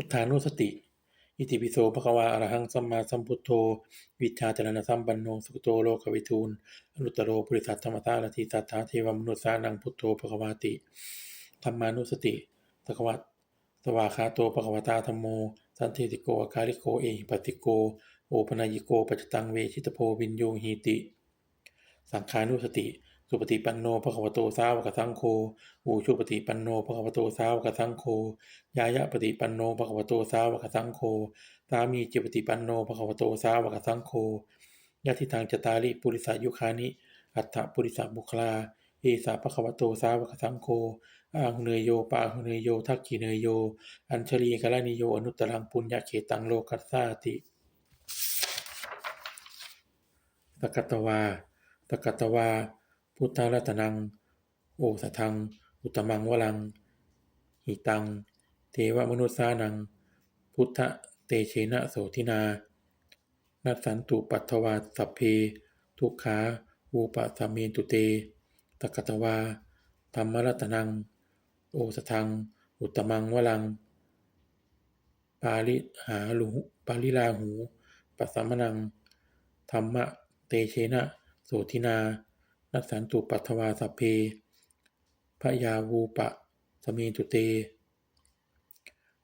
พุทธานุสติ อิติปิโสภะควาอรหังสัมมาสัมพุทโธ วิชาจรณะสัมปันโนสุขโตโลกวิทูลอนุตตโรปุริสัตธรรมตาลทิตัตถาเทวมนุษสานังพุทโธภะควาติธรรมานุสติภะคะวะสวาคาโตภะควตาธัมโม สันติติโกอาคาลิโกเอหิปัสสิโก โอปนายิโกปัจจตังเวชิตโพวินโยหีติ สังขานุสติ สุปฏิปันโนภะคะวะโตสาวกสังโฆอูชุปฏิปันโนภะคะวะโตสาวกสังโฆยายะปฏิปันโนภะคะวะโตสาวกสังโฆสามีจิปฏิปันโนภะคะวะโตสาวกสังโฆยะทิทางจตาริปุริสายุคานิ อัตถปุริสาบุคลาเอสาภะคะวะโตสาวกสังโฆอาหุเนยโยปาหุเนยโยทักขิเนยโย อัญชลีกะลนิโยอนุตตรังปุญญาเขตังโลกัสสาติสกัตวาสกัตวา พุทธรัตนัง โอสทัง อุตมังวลัง หิตัง เทวมนุษสานัง พุทธเตเชนะโสทินา นัสสันตุปัตถวาสัพเพ ทุกขาวูปะสมเมนตุเตสกัตวา ธรรมรัตนัง โอสทัง อุตมังวลัง ปาลิหาลุปาลิลาหู ปัสสมนัง ธรรมะ เตเชนะ โสทินา นัสสันตุปัทวาสัพเพพยาวูปะสเมตุเต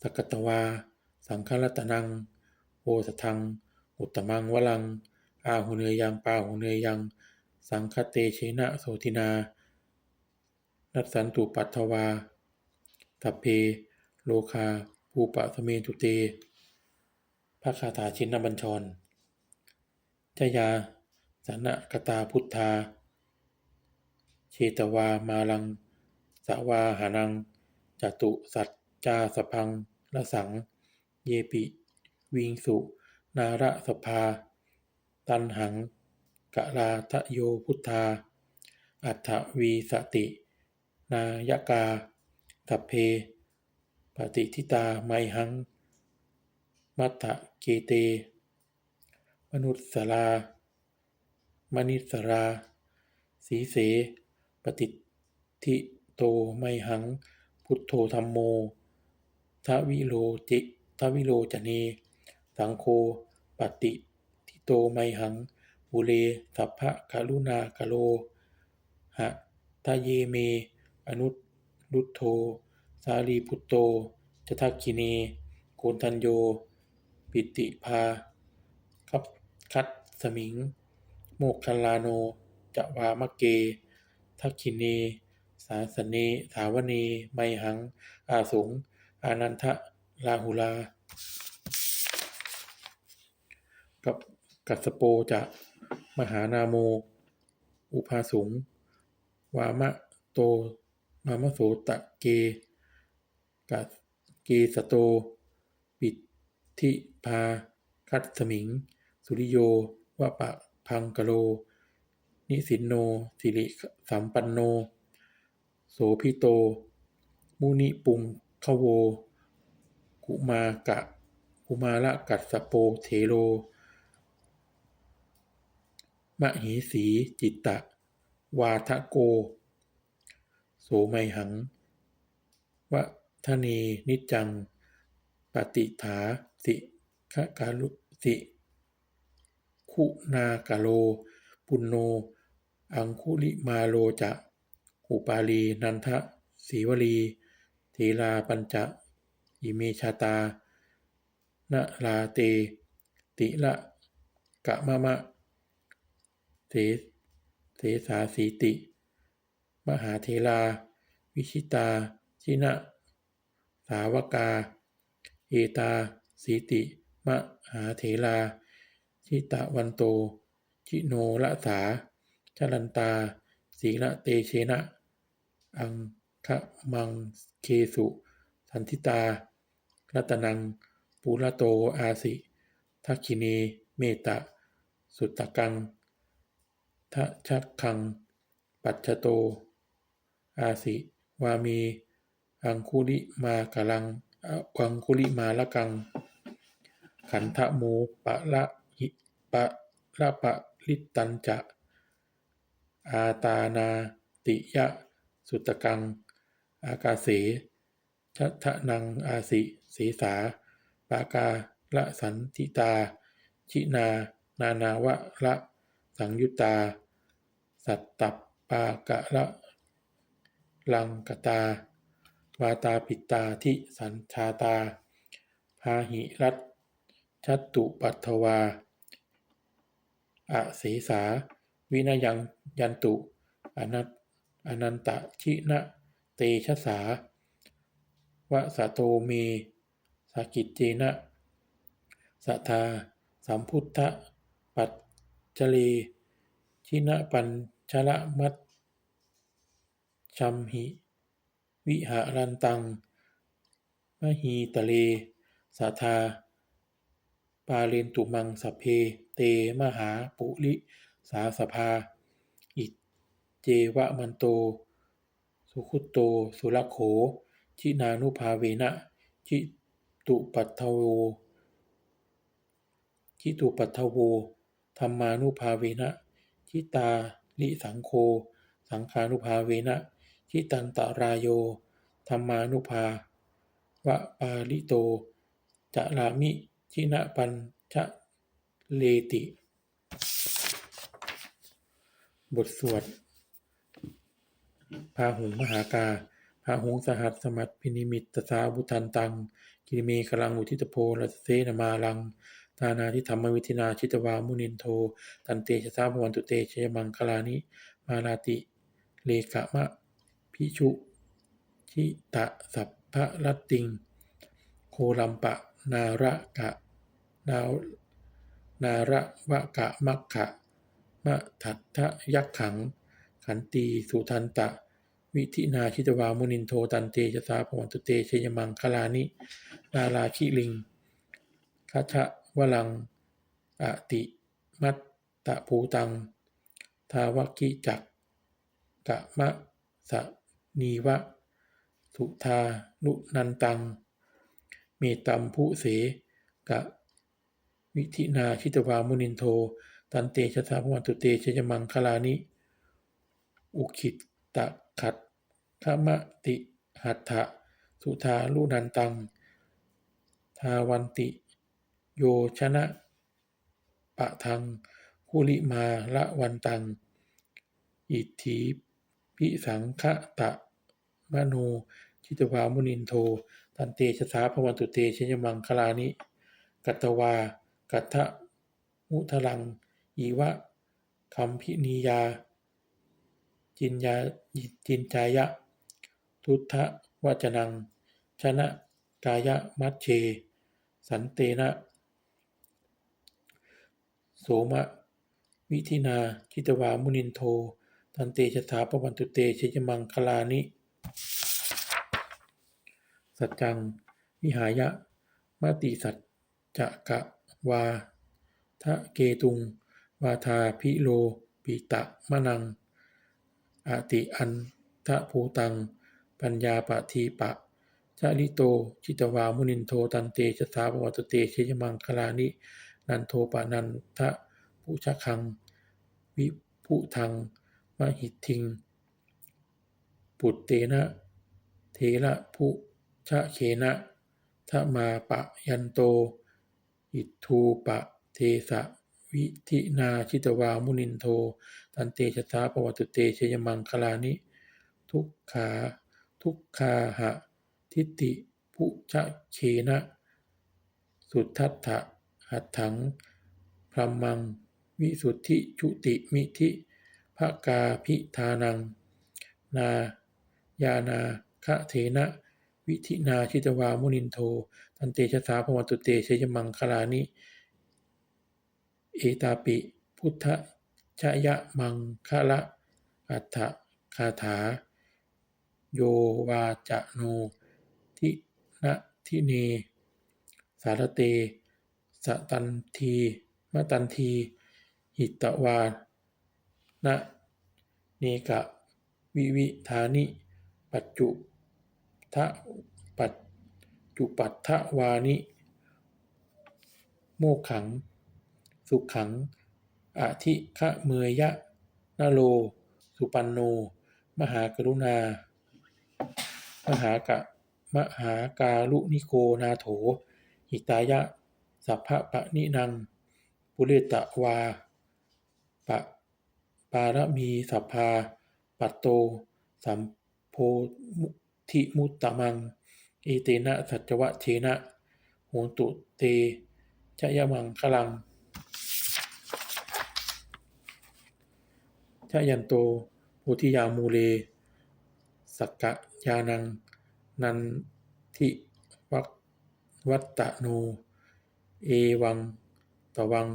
สกัตตวา สังฆรัตนังโอสทัง อุตมังวลัง อาหุเนยยังปาหุเนยยัง สังคเตเชนะโสทินา นัสสันตุปัทวาสัพเพ โลคาภูปะสเมตุเตพระคาถาชินบัญชรจยา สนะกตาพุทธา เชตวามาลัง สวาหานัง จตุสัจจาสพังละสัง เยปิ วิงสุ นาระสภา ตันหังกะลาทะโยพุทธา อัฏฐวีสติ นายกาสัพเพ ปฏิทิตาไมหัง มัตตะเกเต มนุษสลามนิสรา สีเส ปฏิทิโตไมหัง พุทโธธรรมโมทวิโลจิทวิโลจเน สังโฆปฏิทิโตไมหังบุเรสัพพะกรุณากโลหะทะเยเม อนุรุตโธสารีพุตโตจทักขิเนโกนทัญโย ปิติภาคับคัดสมิง โมกขัลลาโนจะวามะเก ทักขิเนสาสเนสาวเนไมหัง อาสงอานันทะลาหุลา กับกัสสโปจะมหานาโม อุภาสงวามะโต มามะโสตะเกกัสเกสโต ปิทิพา คัดสมิง สุริโยวะปะพังกะโล นิสินโนสิริสัมปันโน โสพิโต มุนิปุงคโว กุมากะ กุมาระกัสโปเถโร มหิสีจิตตะ วาทะโก โสไมหัง วะทะเนนิจจัง ปฏิถาสิขะกาลุสิ คุณากะโล ปุณโน อังคุลิมาโลจะ อุปาลี นันทะสีวลีเทลาปัญจะอิเมชาตานะลาเต ติละกะมะมะเสเสสาสีติ มหาเทลา วิชิตา ชินะ สาวกา เอตา สีติ มหาเถลา ชิตะวันโต ชิโนละสาชลันตาสีละเตเชนะ อังคะมังเคสุ สันทิตา รัตนัง ปูระโตอาสิทักขิเนเมตะ สุตตะกังทะชักคัง ปัจจโต อาสิ วามี อังคุลิมากะลังอังคุลิมาละกัง ขันธโมปะละหิปะละปะ ลิตตัญจะอาตานาติยะ สุตตะกัง อากาเสชะทะนังอาสิเสสาปากาละสันติตา ชินา นานาวะละสังยุตตาสัตตัปปากะละ ลังกตา วาตาปิตาทิสัญชาตา พาหิรัตชัตตุปัทวา อเสสา วินยังยันตุอนัตอนันตชินะเตชะสาวะสะโตเมสากิจเจนะสัทธาสัมพุทธปัจจเลชินะปัญชละมัตชัมหิ วิหารันตัง มหีตะเลสัทธา ปาเลนตุมังสเพ เตมหาปุริสาสภา อิเจวะมันโต สุขุตโต สุรโข ชินานุภาเวนะชิตุปัทโวชิตุปัทโวธรรมานุภาเวนะชิตาลิสังโฆสังฆานุภาเวนะชิตันตรายโยธรรมานุภาวะปาลิโตจะลามิ ชินะปัญชเลติ บทสวดพาหุงมหากาพาหุงสหัสสมัตพินิมิตตสาวุทันตัง กิริเมฆลังอุทิตโพรัสเสนมาลังทานาทิธรรมวิธินาชิตวามุนินโท ตันเตชะสาภวันตุเตชยมังคลานิ มาลาติ เลกะมะ พิชุ ชิตะสัพพะรัตติง โคลัมปะ นาระกะนาวนาระวะกะมักขะมะทัตทะยักขัง ขันตีสุทันตะ วิธินาชิตวามุนินโทตันเตชะสาภวันตุเตชยมังคลานิ นาราคิลิงคัชะวลังอติมัตตะภูตัง ทาวกิจักกะมะสะนีวะ สุทานุนันตัง เมตัมพุเสกะวิธินาชิตวามุนินโท ตันเตชะสาภวันตุเตชยมังคลานิ อุคิตตะขัดขมติหัตถะสุทาลุนันตัง ทาวันติ โยชนะปะทังคุลิมาละวันตัง อิทธิพิสังคะตะมโน ชิตวามุนินโท ตันเตชะสาภวันตุเตชยมังคลานิ กัตตวา กัตถะมุทลังอีวะคัมพินียา จินยาจินจายะ ทุตทะวจนัง ชนะกายะมัชเช สันเตนะ โสมะ วิธินาชิตวามุนินโทตันเตชะสาภวันตุเตชยมังคลานิ สัจจัง วิหายะ มติสัจจะกะวาทะเกตุง วาทาพิโล ปิตะมะนัง อติอันทะภูตัง ปัญญาปะทีปะชะลิโตชิตวามุนินโท ตันเตชะสาภวัตเตชยมังคลานิ นันโทปะนันทะปุชคัง วิพุทัง มหิทิง ปุตเตนะ เทระพุ ชะเขนะทะมาปะยันโต อิทูปะเทสะวิธินาชิตวามุนินโท ตันเตชะสาภวัตุเตชยมังคลานิ ทุกขาทุกขาหะ ทิฏฐิพุชะเขนะ สุทัตถะหัตถังพรัมมัง วิสุทธิชุติมิธิภกาพิธานัง นายานาคะเถนะ วิธินาชิตวามุนินโทตันเตชะสาภวันตุเตชยมังคลานิ เอตาปิ พุทธชยมังคละอัฏฐคาถา โยวาจะโนทินะทิเน สารเตสตันทีมตันที หิตวานะเนกะ วิวิธานิ ปัจจุ ทะปัจจุปัฏฐวานิ โมขัง สุขังอธิคะเมยยะนะโล สุปันโน มหากรุณา มหากะมหาการุณิโกนาโถหหิตายะ สัพพะปะนินัง ปุเรตวา ปะปารมีสัพพา ปัตโต สัมโพ ธิมุตตมังอเตนะสัจวะเชนะโหนตุเตชยมังคลังชยันโตโพธิยามูเล สักกะยานัง นันทิวักวัตตโน เอวัง ตวัง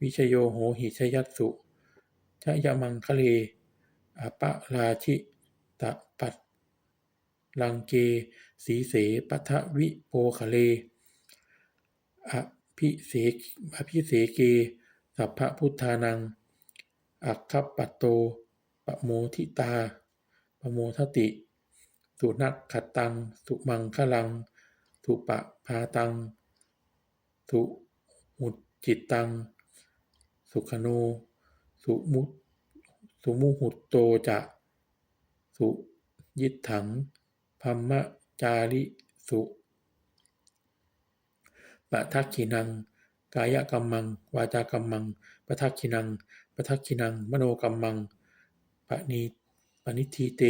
วิชโยโหหิชยัสสุชยมังคะเลอปะราชิตะปัต ลังเก สีเสปัทวิโปคะเลอภิเสกอภิเสเก สัพพพุทธานัง อัคคปัตโตปโมทิตาปโมทติ สุนักขัดตัง สุมังคลังสุปะพาตังสุหุจจิตตัง สุขโน สุมุตสุมุหุตโตจะ สุยิตถัง พัมมะจาริสุปะทักขินัง กายกรรมัง วาจากรรมังปะทักขินังปะทักขินัง มโนกรรมังปะนิปนิทีเต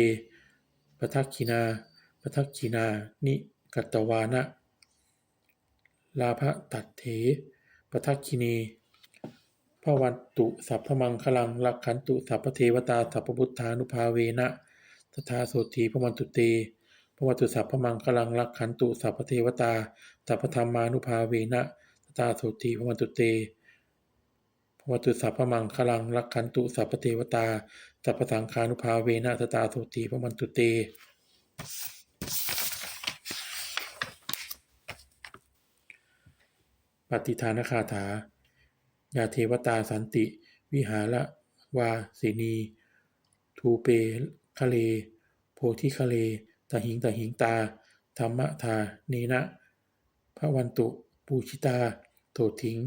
ปะทักขินาปะทักขินา นิกัตตวานะ ลาภตัดเถปะทักขิเนพระวันตุสัพพมังคลังลักขันตุสัพพเทวตาสัพพุทธานุภาเวนะตถาโสตีพระวันตุเต พระวัตุสัพพมังคลังลักขันตุสัพพเทวตาสัพพธรรมานุภาเวนะตาโสตีพระวันตุเตพระวัตุสัพพมังคลังลักขันตุสัพพเทวตาสัพพสังฆานุภาเวนะตาโสตีพระวันตุเตปฏิทานคาถายาเทวตาสันติ วิหารวาสินี ทูเปคะเล โพธิคะเล ตหิงตหิงตา ธรรมทาเนนะพระวันตุปูชิตาโตถิง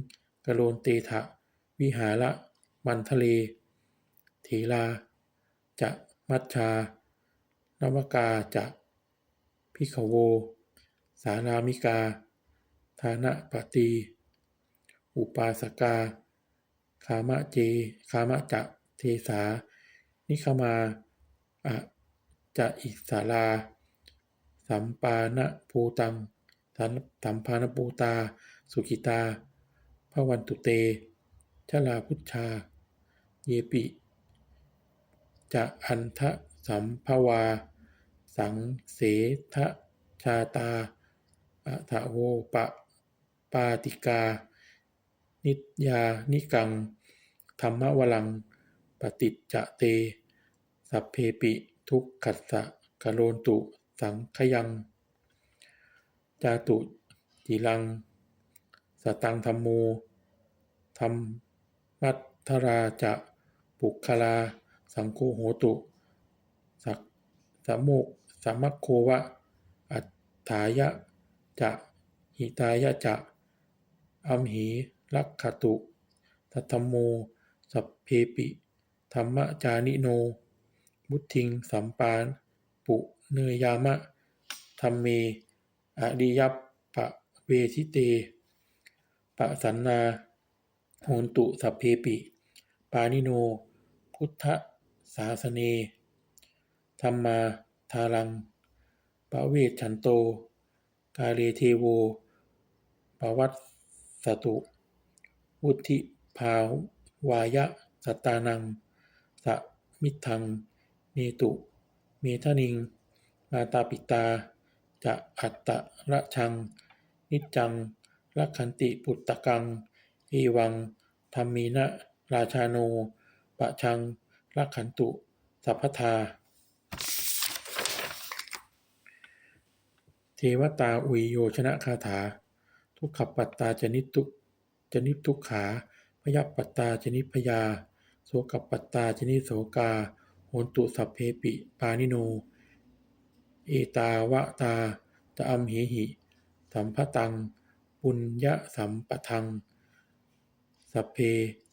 กะโลนเตถะ วิหาระมันทะเล เถลาจะมัชชานวกาจะพิขโว สารามิกาทานะปตี อุปาสกา คามะเจ คามะจะเทสา นิคมาอะ จะอิสาลาสัมปานภูตังสัมปานปูตา สุขิตาพระวันตุเต ชลาพุชชา เยปิ จะอันทะสัมภวา สังเสทะชาตาอะทะโวปะปาติกา นิยานิกัง ธรรมวลัง ปฏิจจะเต สัพเพปิ ทุกขัสสะกะโลนตุ สังขยังจาตุจิลัง สตังธรรมโมธรรมัทธราจะปุคลา สังโฆโหตุ สักสมโมกสมัคโควะ อัฏฐายะจะหิตายะจะอัมหีลักขตุทัตธรรมโม สัพเพปิ ธรรมจานิโน บุทิง สัมปานปุเนยามะธรรมเมอริยปปะเวทิเต ปะสันนาโหนตุสัพเพปิ ปานิโน พุทธสาสเนธรรมาทารังปะเวชฉันโต กาเลเทโวปวัตสตุ วุธิภาวายะสตานังสมิทัง เนตุ เมทะนิง มาตาปิตา จะอัตตะระชัง นิจจังรักขันติปุตตะกังเอวังธรรมีนะ ราชาโนปะชังรักขันตุสัพพทา เทวตาอุยโยชนะคาถา ทุกขปัตตาจนิทุกจนิทุกขาพยปัตตาจนิพยา โสกปัตตาจนิโสกา นตุสัพเพปิปานิโน เอตาวะตาตะอัมเหหิ สัมภตัง ปุญญสัมปทัง สัพเพ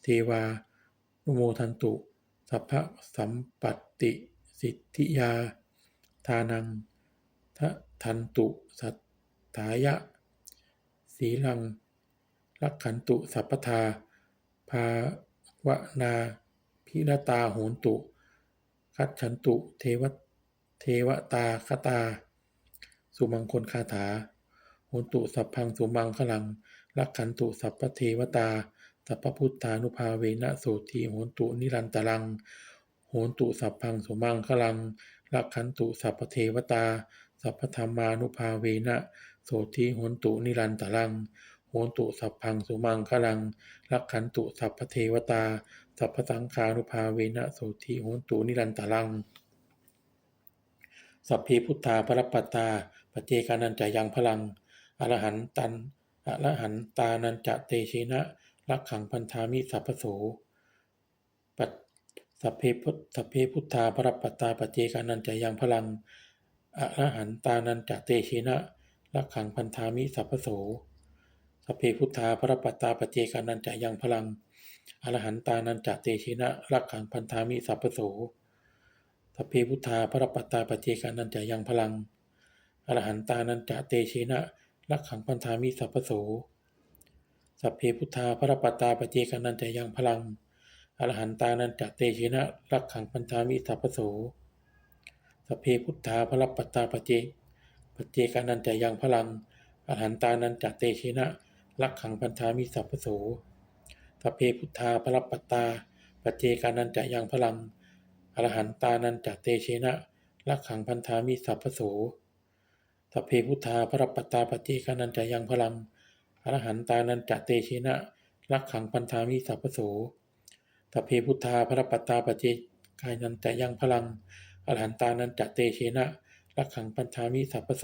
เทวานุโมทันตุ สัพพะสัมปัตติ สิทธิยา ทานังทะทันตุ สัทธายะ สีลังลักขันตุ สัพพทา ภาวนาพิรตาโหนตุ คัจฉันตุ เทวเทวตาคตา สุมังคลคาถาโหนตุสัพพังสุมังคลังลักขันตุสัพพเทวตาสัพพพุทธานุภาเวนะโสทีโหนตุนิรันตรังโหนตุสัพพังสุมังคลังลักขันตุสัพพเทวตาสัพพธรรมานุภาเวนะโสทีโหนตุนิรันตรังโหนตุสัพพังสุมังคลังลักขันตุสัพพเทวตา สัพพสังฆานุภาเวนะโสทีโหนตุนิรันตรัง สัพเพพุทธาปรปปตตาปเจกานันจะยังพลัง อรหันตันอรหันตานันจะเตเชนะรักขังพันธามิสัพพโสปัสัพเพพุทสัพเพพุทธาปรปปตตาปเจกานันจะยังพลัง อรหันตานันจะเตเชนะรักขังพันธามิสัพพโสสัพเพพุทธาปรปปตตาปเจกานันจะยังพลัง อรหันตานันจเตเชนะรักขังพันธามิสัพพโสสัพเพพุทธาพระปัตตาปเจกานันจะยังพลัง อรหันตานันจะเตเชนะรักขังพันธามิสัพพโสสัพเพพุทธาพระปัตตาปเจกานันจะยังพลังอรหันตานันจะเตเชนะรักขังพันธามิสัพพโสสัพเพพุทธาพระปัตตาปเจปเจกานันจะยังพลัง อรหันตานันจะเตเชนะรักขังพันธามิสัพพโส สเพพุทธาพระปัตตาปเจกานันจะยังพลังอรหันตานันจะเตเชนะรักขังพันธามิสัพพโสสเพพุทธาพระปัตตาปเจกานันจะยังพลังอรหันตานันจะเตเชนะรักขังพันธามิสัพพโสสเพพุทธาพระปัตตาปเจกานันจะยังพลังอรหันตานันจะเตเชนะรักขังพันธามิสัพพโส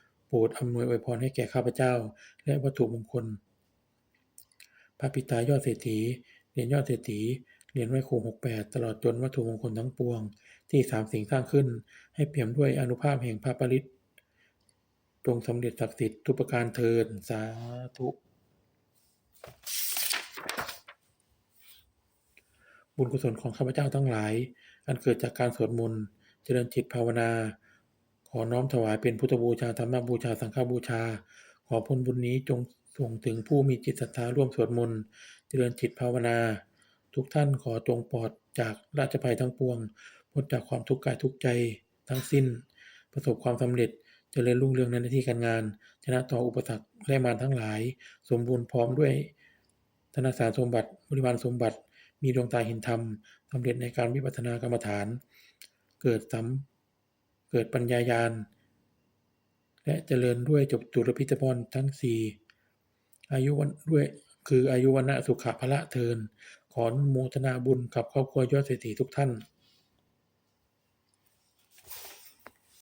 ปรดอำนวยอวยพรให้แก่ข้าพเจ้า และวัตถุมงคล พระปิตายอดเศรษฐีเหรียญยอดเศรษฐีเหรียญไว้ครูหกแปดตลอดจนวัตถุมงคลทั้งปวง ที่สามสิ่งสร้างขึ้น ให้เปี่ยมด้วยอนุภาพแห่งพระปริตจงสำเร็จศักดิ์สิทธิ์ทุกประการเทินสาธุบุญกุศลของข้าพเจ้าทั้งหลาย อันเกิดจากการสวดมนต์ เจริญจิตภาวนา ขอน้อมถวายเป็นพุทธบูชาธรรมบูชาสังฆบูชา ขอผลบุญนี้จงส่งถึงผู้มีจิตศรัทธาร่วมสวดมนต์เจริญจิตภาวนา ทุกท่านขอจงปลอดจากราชภัยทั้งปวงพ้นจากความทุกข์กายทุกใจทั้งสิ้น ประสบความสำเร็จจเจริญรุ่งเรืองในหน้าที่การงาน ชนะต่ออุปสรรคและมารทั้งหลาย สมบูรณ์พร้อมด้วย ธนสารสมบัติบริวารสมบัติ มีดวงตาเห็นธรรมสำเร็จในการวิปัสสนากรรมฐาน เกิดสัม เกิดปัญญายาณและเจริญด้วยจบจุลพิจพรทั้งสี่อายุวันด้วยคืออายุวันะสุขะพละเทิน ขอโมทนาบุญกับครอบครัวยอดเศรษฐีทุกท่าน